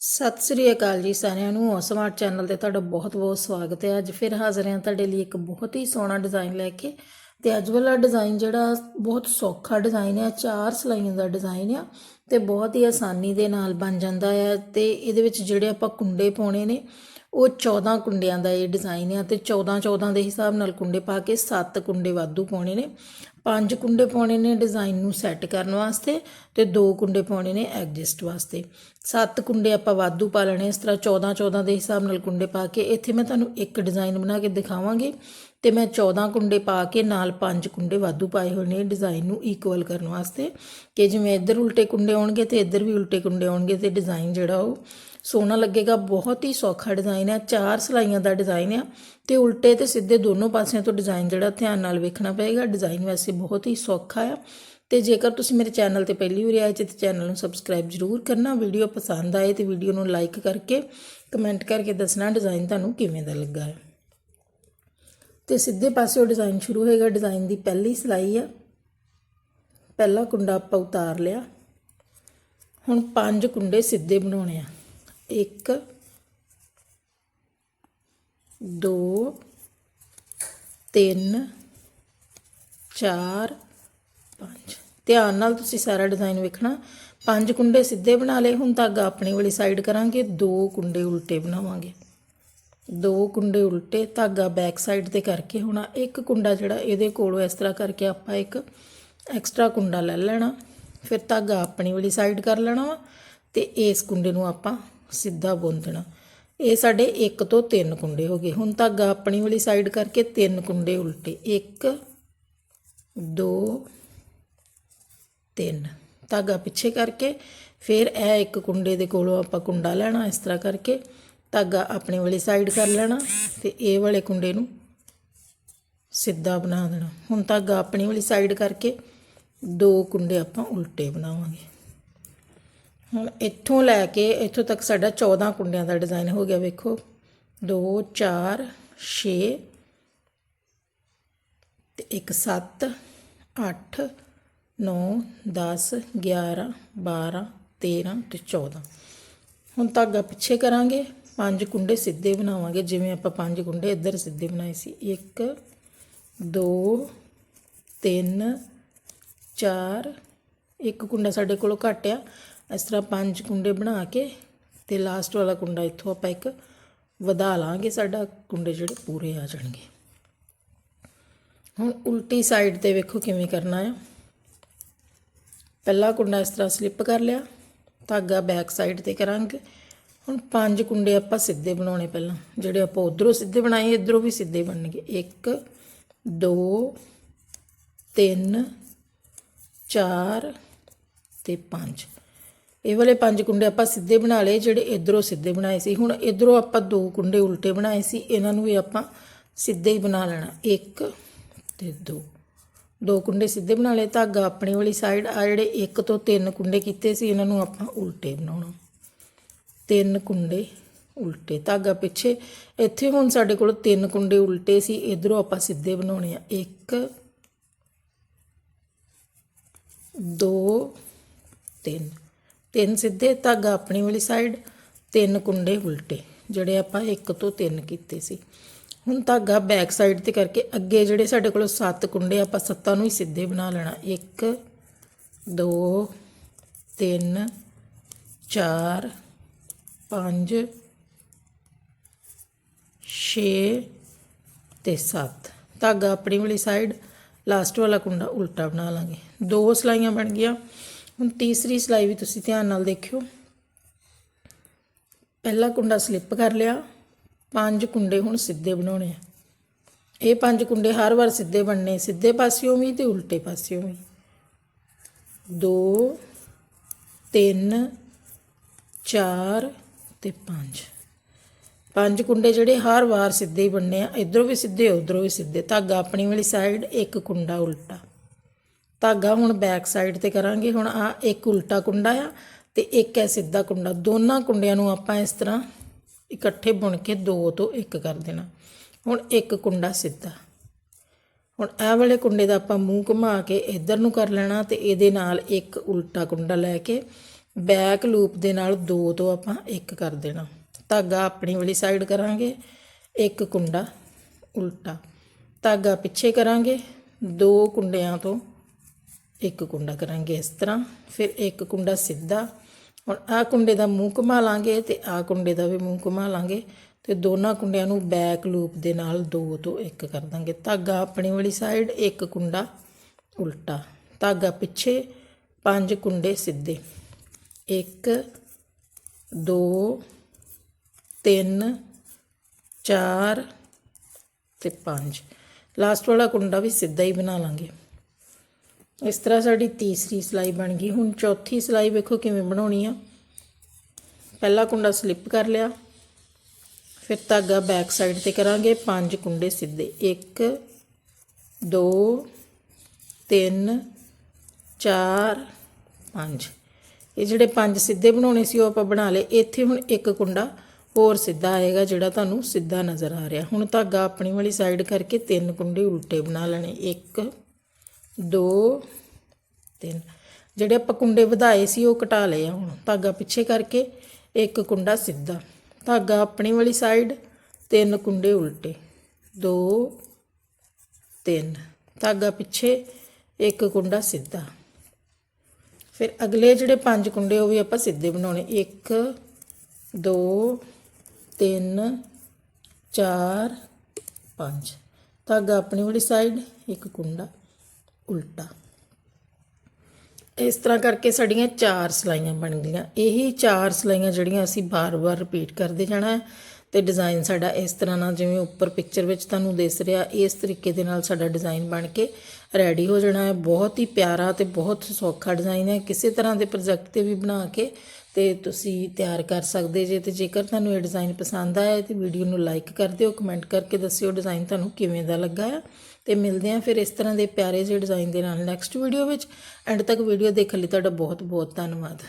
ਸਤਿ ਸ੍ਰੀ ਅਕਾਲ ਜੀ ਸਾਰਿਆਂ ਨੂੰ। ਔਸਮਾਰਟ ਚੈਨਲ ਤੇ ਤੁਹਾਡਾ ਬਹੁਤ-ਬਹੁਤ ਸਵਾਗਤ ਹੈ। ਅੱਜ ਫਿਰ ਹਾਜ਼ਰ ਹਾਂ ਤੁਹਾਡੇ ਲਈ ਇੱਕ ਬਹੁਤ ਹੀ ਸੋਹਣਾ ਡਿਜ਼ਾਈਨ ਲੈ ਕੇ। ਤੇ ਅੱਜ ਵਾਲਾ ਡਿਜ਼ਾਈਨ ਜਿਹੜਾ ਬਹੁਤ ਸੌਖਾ ਡਿਜ਼ਾਈਨ ਹੈ। ਚਾਰ ਸਲਾਈਆਂ ਦਾ ਡਿਜ਼ਾਈਨ ਆ ਤੇ ਬਹੁਤ ਹੀ ਆਸਾਨੀ ਦੇ ਨਾਲ ਬਣ ਜਾਂਦਾ ਹੈ। ਤੇ ਇਹਦੇ ਵਿੱਚ ਜਿਹੜੇ ਆਪਾਂ ਕੁੰਡੇ ਪਾਉਣੇ ਨੇ ਉਹ 14 ਕੁੰਡਿਆਂ ਦਾ ਇਹ ਡਿਜ਼ਾਈਨ ਆ ਤੇ 14 14 ਦੇ ਹਿਸਾਬ ਨਾਲ ਕੁੰਡੇ ਪਾ ਕੇ 7 ਕੁੰਡੇ ਵਾਧੂ ਪਾਉਣੇ ਨੇ। ਪੰਜ ਕੁੰਡੇ ਪਾਉਣੇ ਨੇ ਡਿਜ਼ਾਈਨ ਨੂੰ ਸੈੱਟ ਕਰਨ ਵਾਸਤੇ ਤੇ ਦੋ ਕੁੰਡੇ ਪਾਉਣੇ ਨੇ ਐਡਜਸਟ ਵਾਸਤੇ। ਸੱਤ ਕੁੰਡੇ ਆਪਾਂ ਵਾਧੂ ਪਾ ਲੈਣੇ ਇਸ ਤਰ੍ਹਾਂ 14 14 ਦੇ ਹਿਸਾਬ ਨਾਲ ਕੁੰਡੇ ਪਾ ਕੇ ਇੱਥੇ ਮੈਂ ਤੁਹਾਨੂੰ ਇੱਕ ਡਿਜ਼ਾਈਨ ਬਣਾ ਕੇ ਦਿਖਾਵਾਂਗੀ। ਤੇ ਮੈਂ 14 ਕੁੰਡੇ ਪਾ ਕੇ ਨਾਲ ਪੰਜ ਕੁੰਡੇ ਵਾਧੂ ਪਾਏ ਹੋਏ ਨੇ ਡਿਜ਼ਾਈਨ ਨੂੰ ਇਕੁਅਲ ਕਰਨ ਵਾਸਤੇ। ਕਿ ਜਿਵੇਂ ਇੱਧਰ ਉਲਟੇ ਕੁੰਡੇ ਆਉਣਗੇ ਤੇ ਇੱਧਰ ਵੀ ਉਲਟੇ ਕੁੰਡੇ ਆਉਣਗੇ ਤੇ ਡਿਜ਼ਾਈਨ ਜਿਹੜਾ ਉਹ ਸੋਹਣਾ ਲੱਗੇਗਾ। ਬਹੁਤ ਹੀ ਸੌਖਾ ਡਿਜ਼ਾਈਨ ਹੈ ਚਾਰ ਸਲਾਈਆਂ ਦਾ ਡਿਜ਼ਾਈਨ ਆ ਤੇ ਉਲਟੇ ਤੇ ਸਿੱਧੇ ਦੋਨੋਂ ਪਾਸਿਆਂ ਤੋਂ ਡਿਜ਼ਾਈਨ ਜਿਹੜਾ ਧਿਆਨ ਨਾਲ ਵੇਖਣਾ ਪਏਗਾ। ਡਿਜ਼ਾਈਨ ਵੈਸੇ ਬਹੁਤ ਹੀ ਸੌਖਾ ਆ। ਤੇ ਜੇਕਰ ਤੁਸੀਂ ਮੇਰੇ ਚੈਨਲ ਤੇ ਪਹਿਲੀ ਵਾਰ ਆਏ ਜੇ ਤੇ ਚੈਨਲ ਨੂੰ ਸਬਸਕ੍ਰਾਈਬ ਜ਼ਰੂਰ ਕਰਨਾ। ਵੀਡੀਓ ਪਸੰਦ ਆਏ ਤੇ ਵੀਡੀਓ ਨੂੰ ਲਾਈਕ ਕਰਕੇ ਕਮੈਂਟ ਕਰਕੇ ਦੱਸਣਾ ਡਿਜ਼ਾਈਨ ਤੁਹਾਨੂੰ ਕਿਵੇਂ ਦਾ ਲੱਗਾ। ਹੈ ਤੇ ਸਿੱਧੇ ਪਾਸੇ ਉਹ ਡਿਜ਼ਾਈਨ ਸ਼ੁਰੂ ਹੋਏਗਾ। ਡਿਜ਼ਾਈਨ ਦੀ ਪਹਿਲੀ ਸਿਲਾਈ ਆ। ਪਹਿਲਾ ਕੁੰਡਾ ਆਪਾਂ ਉਤਾਰ ਲਿਆ। ਹੁਣ ਪੰਜ ਕੁੰਡੇ ਸਿੱਧੇ ਬਣਾਉਣੇ ਆ। 1 2 3 4 5 ਧਿਆਨ ਨਾਲ ਤੁਸੀਂ ਸਾਰਾ ਡਿਜ਼ਾਈਨ ਵੇਖਣਾ। ਪੰਜ ਕੁੰਡੇ ਸਿੱਧੇ ਬਣਾ ਲਏ। ਹੁਣ ਧਾਗਾ ਆਪਣੀ ਵਾਲੀ ਸਾਈਡ ਕਰਾਂਗੇ। ਦੋ ਕੁੰਡੇ ਉਲਟੇ ਬਣਾਵਾਂਗੇ। ਦੋ ਕੁੰਡੇ ਉਲਟੇ ਧਾਗਾ ਬੈਕ ਸਾਈਡ ਤੇ ਕਰਕੇ ਹੋਣਾ ਇੱਕ ਕੁੰਡਾ ਜਿਹੜਾ ਇਹਦੇ ਕੋਲੋਂ ਇਸ ਤਰ੍ਹਾਂ ਕਰਕੇ ਆਪਾਂ ਇੱਕ ਐਕਸਟਰਾ ਕੁੰਡਾ ਲੈ ਲੈਣਾ। ਫਿਰ ਧਾਗਾ ਆਪਣੀ ਵਾਲੀ ਸਾਈਡ ਕਰ ਲੈਣਾ ਵਾ ਤੇ ਇਸ ਕੁੰਡੇ ਨੂੰ ਆਪਾਂ ਸਿੱਧਾ ਬੁੰਦਣਾ। ਇਹ ਸਾਡੇ ਇੱਕ ਤੋਂ ਤਿੰਨ ਕੁੰਡੇ ਹੋ ਗਏ। ਹੁਣ ਧਾਗਾ ਆਪਣੀ ਵਾਲੀ ਸਾਈਡ ਕਰਕੇ ਤਿੰਨ ਕੁੰਡੇ ਉਲਟੇ। 1 2 3 ਧਾਗਾ ਪਿੱਛੇ ਕਰਕੇ, ਫਿਰ ਇਹ ਇੱਕ ਕੁੰਡੇ ਦੇ ਕੋਲੋਂ ਆਪਾਂ ਕੁੰਡਾ ਲੈਣਾ ਇਸ ਤਰ੍ਹਾਂ ਕਰਕੇ। ਧਾਗਾ ਆਪਣੀ ਵਾਲੀ ਸਾਈਡ ਕਰ ਲੈਣਾ ਤੇ ਇਹ ਵਾਲੇ ਕੁੰਡੇ ਨੂੰ ਸਿੱਧਾ ਬਣਾ ਦੇਣਾ। ਹੁਣ ਧਾਗਾ ਆਪਣੀ ਵਾਲੀ ਸਾਈਡ ਕਰਕੇ ਦੋ ਕੁੰਡੇ ਆਪਾਂ ਉਲਟੇ ਬਣਾਵਾਂਗੇ। ਹੁਣ ਇੱਥੋਂ ਲੈ ਕੇ ਇੱਥੋਂ ਤੱਕ ਸਾਡਾ 14 ਕੁੰਡਿਆਂ ਦਾ ਡਿਜ਼ਾਈਨ ਹੋ ਗਿਆ ਵੇਖੋ। 2 4 6 ਤੇ ਇੱਕ 7 8 9 10 11 12 13 ਤੇ 14 ਹੁਣ ਧਾਗਾ ਪਿੱਛੇ ਕਰਾਂਗੇ। ਪੰਜ ਕੁੰਡੇ ਸਿੱਧੇ ਬਣਾਵਾਂਗੇ, ਜਿਵੇਂ ਆਪਾਂ ਪੰਜ ਕੁੰਡੇ ਇੱਧਰ ਸਿੱਧੇ ਬਣਾਏ ਸੀ। 1 2 3 4 ਇੱਕ ਕੁੰਡਾ ਸਾਡੇ ਕੋਲੋਂ ਘੱਟ ਆ। ਇਸ ਤਰ੍ਹਾਂ ਪੰਜ ਕੁੰਡੇ ਬਣਾ ਕੇ ਤੇ ਲਾਸਟ ਵਾਲਾ ਕੁੰਡਾ ਇੱਥੋਂ ਆਪਾਂ ਇੱਕ ਵਧਾ ਲਾਂਗੇ, ਸਾਡਾ ਕੁੰਡੇ ਜਿਹੜੇ ਪੂਰੇ ਆ ਜਾਣਗੇ। ਹੁਣ ਉਲਟੀ ਸਾਈਡ ਤੇ ਵੇਖੋ ਕਿਵੇਂ ਕਰਨਾ ਆ। ਪਹਿਲਾ ਕੁੰਡਾ ਇਸ ਤਰ੍ਹਾਂ ਸਲਿੱਪ ਕਰ ਲਿਆ, ਧਾਗਾ ਬੈਕ ਸਾਈਡ ਤੇ ਕਰਾਂਗੇ। ਹੁਣ ਪੰਜ ਕੁੰਡੇ ਆਪਾਂ ਸਿੱਧੇ ਬਣਾਉਣੇ ਪਹਿਲਾਂ। ਜਿਹੜੇ ਆਪਾਂ ਉਧਰੋਂ ਸਿੱਧੇ ਬਣਾਏ, ਇਧਰੋਂ ਵੀ ਸਿੱਧੇ ਬਣਨਗੇ। 1 2 3 4 ਤੇ 5 ਇਹ ਵਾਲੇ ਪੰਜ ਕੁੰਡੇ ਆਪਾਂ ਸਿੱਧੇ ਬਣਾ ਲਏ, ਜਿਹੜੇ ਇਧਰੋਂ ਸਿੱਧੇ ਬਣਾਏ ਸੀ। ਹੁਣ ਇਧਰੋਂ ਆਪਾਂ ਦੋ ਕੁੰਡੇ ਉਲਟੇ ਬਣਾਏ ਸੀ। ਇਹਨਾਂ ਨੂੰ ਵੀ ਆਪਾਂ ਸਿੱਧੇ ਹੀ ਬਣਾ ਲੈਣਾ। 1 ਤੇ 2 ਦੋ ਕੁੰਡੇ ਸਿੱਧੇ ਬਣਾ ਲਏ। ਧਾਗਾ ਆਪਣੇ ਵਾਲੀ ਸਾਈਡ ਆ ਜਿਹੜੇ ਇੱਕ ਤੋਂ ਤਿੰਨ ਕੁੰਡੇ ਕੀਤੇ ਸੀ, ਇਹਨਾਂ ਨੂੰ ਆਪਾਂ ਉਲਟੇ ਬਣਾਉਣਾ। ਤਿੰਨ ਕੁੰਡੇ ਉਲਟੇ, ਧਾਗਾ ਪਿੱਛੇ। ਇੱਥੇ ਹੁਣ ਸਾਡੇ ਕੋਲ ਤਿੰਨ ਕੁੰਡੇ ਉਲਟੇ ਸੀ, ਇਧਰੋਂ ਆਪਾਂ ਸਿੱਧੇ ਬਣਾਉਣੇ ਆ। 1 2 3 ਤਿੰਨ ਸਿੱਧੇ, ਧਾਗਾ ਆਪਣੀ ਵਾਲੀ ਸਾਈਡ ਤਿੰਨ ਕੁੰਡੇ ਉਲਟੇ, ਜਿਹੜੇ ਆਪਾਂ ਇੱਕ ਤੋਂ ਤਿੰਨ ਕੀਤੇ ਸੀ। ਹੁਣ ਧਾਗਾ ਬੈਕ ਸਾਈਡ ਤੇ ਕਰਕੇ ਅੱਗੇ ਜਿਹੜੇ ਸਾਡੇ ਕੋਲ 7 ਕੁੰਡੇ, ਆਪਾਂ ਸੱਤਾਂ ਨੂੰ ਹੀ ਸਿੱਧੇ ਬਣਾ ਲੈਣਾ। 1 2 3 4 5 6 ਤੇ 7 ਧਾਗਾ ਆਪਣੀ ਵਾਲੀ ਸਾਈਡ ਲਾਸਟ ਵਾਲਾ ਕੁੰਡਾ ਉਲਟਾ ਬਣਾ ਲਾਂਗੇ। ਦੋ ਸਲਾਈਆਂ ਬਣ ਗਈਆਂ। ਹੁਣ ਤੀਸਰੀ ਸਲਾਈ ਵੀ ਤੁਸੀਂ ਧਿਆਨ ਨਾਲ ਦੇਖਿਓ। ਪਹਿਲਾ ਕੁੰਡਾ ਸਲਿੱਪ ਕਰ ਲਿਆ। ਪੰਜ ਕੁੰਡੇ ਹੁਣ ਸਿੱਧੇ ਬਣਾਉਣੇ ਆ। ਇਹ ਪੰਜ ਕੁੰਡੇ ਹਰ ਵਾਰ ਸਿੱਧੇ ਬਣਨੇ, ਸਿੱਧੇ ਪਾਸਿਓਂ ਵੀ ਤੇ ਉਲਟੇ ਪਾਸਿਓਂ ਵੀ। 2 3 4 ਤੇ 5 ਪੰਜ ਕੁੰਡੇ ਜਿਹੜੇ ਹਰ ਵਾਰ ਸਿੱਧੇ ਹੀ ਬਣਨੇ ਆ। ਇਧਰੋਂ ਵੀ ਸਿੱਧੇ, ਉਧਰੋਂ ਵੀ ਸਿੱਧੇ। ਧਾਗਾ ਆਪਣੀ ਵਾਲੀ ਸਾਈਡ ਇੱਕ ਕੁੰਡਾ ਉਲਟਾ। ਧਾਗਾ ਹੁਣ ਬੈਕ ਸਾਈਡ ਤੇ ਕਰਾਂਗੇ। ਹੁਣ ਆ ਇੱਕ ਉਲਟਾ ਕੁੰਡਾ ਆ ਤੇ ਇੱਕ ਹੈ ਸਿੱਧਾ ਕੁੰਡਾ। ਦੋਨਾਂ ਕੁੰਡਿਆਂ ਨੂੰ ਆਪਾਂ ਇਸ ਤਰ੍ਹਾਂ ਇਕੱਠੇ ਬੁਣ ਕੇ ਦੋ ਤੋਂ ਇੱਕ ਕਰ ਦੇਣਾ। ਹੁਣ ਇੱਕ ਕੁੰਡਾ ਸਿੱਧਾ। ਹੁਣ ਇਹ ਵਾਲੇ ਕੁੰਡੇ ਦਾ ਆਪਾਂ ਮੂੰਹ ਘੁਮਾ ਕੇ ਇੱਧਰ ਨੂੰ ਕਰ ਲੈਣਾ ਤੇ ਇਹਦੇ ਨਾਲ ਇੱਕ ਉਲਟਾ ਕੁੰਡਾ ਲੈ ਕੇ ਬੈਕ ਲੂਪ ਦੇ ਨਾਲ ਦੋ ਤੋਂ ਆਪਾਂ ਇੱਕ ਕਰ ਦੇਣਾ। ਧਾਗਾ ਆਪਣੀ ਵਾਲੀ ਸਾਈਡ ਕਰਾਂਗੇ, ਇੱਕ ਕੁੰਡਾ ਉਲਟਾ। ਧਾਗਾ ਪਿੱਛੇ ਕਰਾਂਗੇ, ਦੋ ਕੁੰਡਿਆਂ ਤੋਂ ਇੱਕ ਕੁੰਡਾ ਕਰਾਂਗੇ ਇਸ ਤਰ੍ਹਾਂ। ਫਿਰ ਇੱਕ ਕੁੰਡਾ ਸਿੱਧਾ, ਹੁਣ ਆਹ ਕੁੰਡੇ ਦਾ ਮੂੰਹ ਘੁਮਾ ਲਾਂਗੇ ਤੇ ਆਹ ਕੁੰਡੇ ਦਾ ਵੀ ਮੂੰਹ ਘੁਮਾ ਲਾਂਗੇ ਤੇ ਦੋਨਾਂ ਕੁੰਡਿਆਂ ਨੂੰ ਬੈਕ ਲੂਪ ਦੇ ਨਾਲ ਦੋ ਤੋਂ ਇੱਕ ਕਰ ਦਾਂਗੇ। ਧਾਗਾ ਆਪਣੀ ਵਾਲੀ ਸਾਈਡ ਇੱਕ ਕੁੰਡਾ ਉਲਟਾ। ਧਾਗਾ ਪਿੱਛੇ ਪੰਜ ਕੁੰਡੇ ਸਿੱਧੇ। ਇੱਕ, ਦੋ, ਤਿੰਨ, ਚਾਰ ਅਤੇ ਪੰਜ। ਲਾਸਟ ਵਾਲਾ ਕੁੰਡਾ ਵੀ ਸਿੱਧਾ ਹੀ ਬਣਾ ਲਾਂਗੇ। ਇਸ ਤਰ੍ਹਾਂ ਸਾਡੀ ਤੀਸਰੀ ਸਲਾਈ ਬਣ ਗਈ। ਹੁਣ ਚੌਥੀ ਸਲਾਈ ਵੇਖੋ ਕਿਵੇਂ ਬਣਾਉਣੀ ਆ। ਪਹਿਲਾ ਕੁੰਡਾ ਸਲਿੱਪ ਕਰ ਲਿਆ। ਫਿਰ ਧਾਗਾ ਬੈਕ ਸਾਈਡ ਤੇ ਕਰਾਂਗੇ। ਪੰਜ ਕੁੰਡੇ ਸਿੱਧੇ। 1 2 3 4 5 ਇਹ ਜਿਹੜੇ ਪੰਜ ਸਿੱਧੇ ਬਣਾਉਣੇ ਸੀ, ਉਹ ਆਪਾਂ ਬਣਾ ਲਏ। ਇੱਥੇ ਹੁਣ ਇੱਕ ਕੁੰਡਾ ਹੋਰ ਸਿੱਧਾ ਆਏਗਾ, ਜਿਹੜਾ ਤੁਹਾਨੂੰ ਸਿੱਧਾ ਨਜ਼ਰ ਆ ਰਿਹਾ। ਹੁਣ ਧਾਗਾ ਆਪਣੀ ਵਾਲੀ ਸਾਈਡ ਕਰਕੇ ਤਿੰਨ ਕੁੰਡੇ ਉਲਟੇ ਬਣਾ ਲੈਣੇ। 1 2 3 ਜਿਹੜੇ ਆਪਾਂ ਕੁੰਡੇ ਵਧਾਏ ਸੀ, ਉਹ ਘਟਾ ਲਏ ਆ ਹੁਣ। ਧਾਗਾ ਪਿੱਛੇ ਕਰਕੇ ਇੱਕ ਕੁੰਡਾ ਸਿੱਧਾ। ਧਾਗਾ ਆਪਣੀ ਵਾਲੀ ਸਾਈਡ ਤਿੰਨ ਕੁੰਡੇ ਉਲਟੇ। 2 3 ਧਾਗਾ ਪਿੱਛੇ ਇੱਕ ਕੁੰਡਾ ਸਿੱਧਾ। ਫਿਰ ਅਗਲੇ ਜਿਹੜੇ ਪੰਜ ਕੁੰਡੇ ਉਹ ਵੀ ਆਪਾਂ ਸਿੱਧੇ ਬਣਾਉਣੇ। 1 2 3 4 5 ਧਾਗਾ ਆਪਣੀ ਵਾਲੀ ਸਾਈਡ ਇੱਕ ਕੁੰਡਾ ਉਲਟਾ। ਇਸ ਤਰ੍ਹਾਂ ਕਰਕੇ ਸਾਡੀਆਂ ਚਾਰ ਸਲਾਈਆਂ ਬਣ ਗਈਆਂ। ਇਹੀ ਚਾਰ ਸਲਾਈਆਂ ਜਿਹੜੀਆਂ ਅਸੀਂ ਬਾਰ-ਬਾਰ ਰਿਪੀਟ ਕਰਦੇ ਜਾਣਾ ਹੈ ਤੇ ਡਿਜ਼ਾਈਨ ਸਾਡਾ ਇਸ ਤਰ੍ਹਾਂ ਨਾਲ ਜਿਵੇਂ ਉੱਪਰ ਪਿਕਚਰ ਵਿੱਚ ਤੁਹਾਨੂੰ ਦਿਸ ਰਿਹਾ, ਇਸ ਤਰੀਕੇ ਦੇ ਨਾਲ ਸਾਡਾ ਡਿਜ਼ਾਈਨ ਬਣ ਕੇ ਰੈਡੀ ਹੋ ਜਾਣਾ ਹੈ। ਬਹੁਤ ਹੀ ਪਿਆਰਾ ਤੇ ਬਹੁਤ ਸੌਖਾ ਡਿਜ਼ਾਈਨ ਹੈ। ਕਿਸੇ ਤਰ੍ਹਾਂ ਦੇ ਪ੍ਰੋਜੈਕਟ ਤੇ ਵੀ ਬਣਾ ਕੇ ਤੇ ਤੁਸੀਂ ਤਿਆਰ ਕਰ ਸਕਦੇ ਜੇ। ਤੇ ਜੇਕਰ ਤੁਹਾਨੂੰ ਇਹ ਡਿਜ਼ਾਈਨ ਪਸੰਦ ਆਇਆ ਤੇ ਵੀਡੀਓ ਨੂੰ ਲਾਈਕ ਕਰ ਦਿਓ ਕਮੈਂਟ ਕਰਕੇ ਦੱਸਿਓ ਡਿਜ਼ਾਈਨ ਤੁਹਾਨੂੰ ਕਿਵੇਂ ਦਾ ਲੱਗਾ ਹੈ ਤੇ ਮਿਲਦੇ ਹਾਂ ਫਿਰ ਇਸ ਤਰ੍ਹਾਂ ਦੇ ਪਿਆਰੇ ਜਿਹੇ ਡਿਜ਼ਾਈਨ ਦੇ ਨਾਲ ਨੈਕਸਟ ਵੀਡੀਓ ਵਿੱਚ। ਐਂਡ ਤੱਕ ਵੀਡੀਓ ਦੇਖਣ ਲਈ ਤੁਹਾਡਾ ਬਹੁਤ ਬਹੁਤ ਧੰਨਵਾਦ।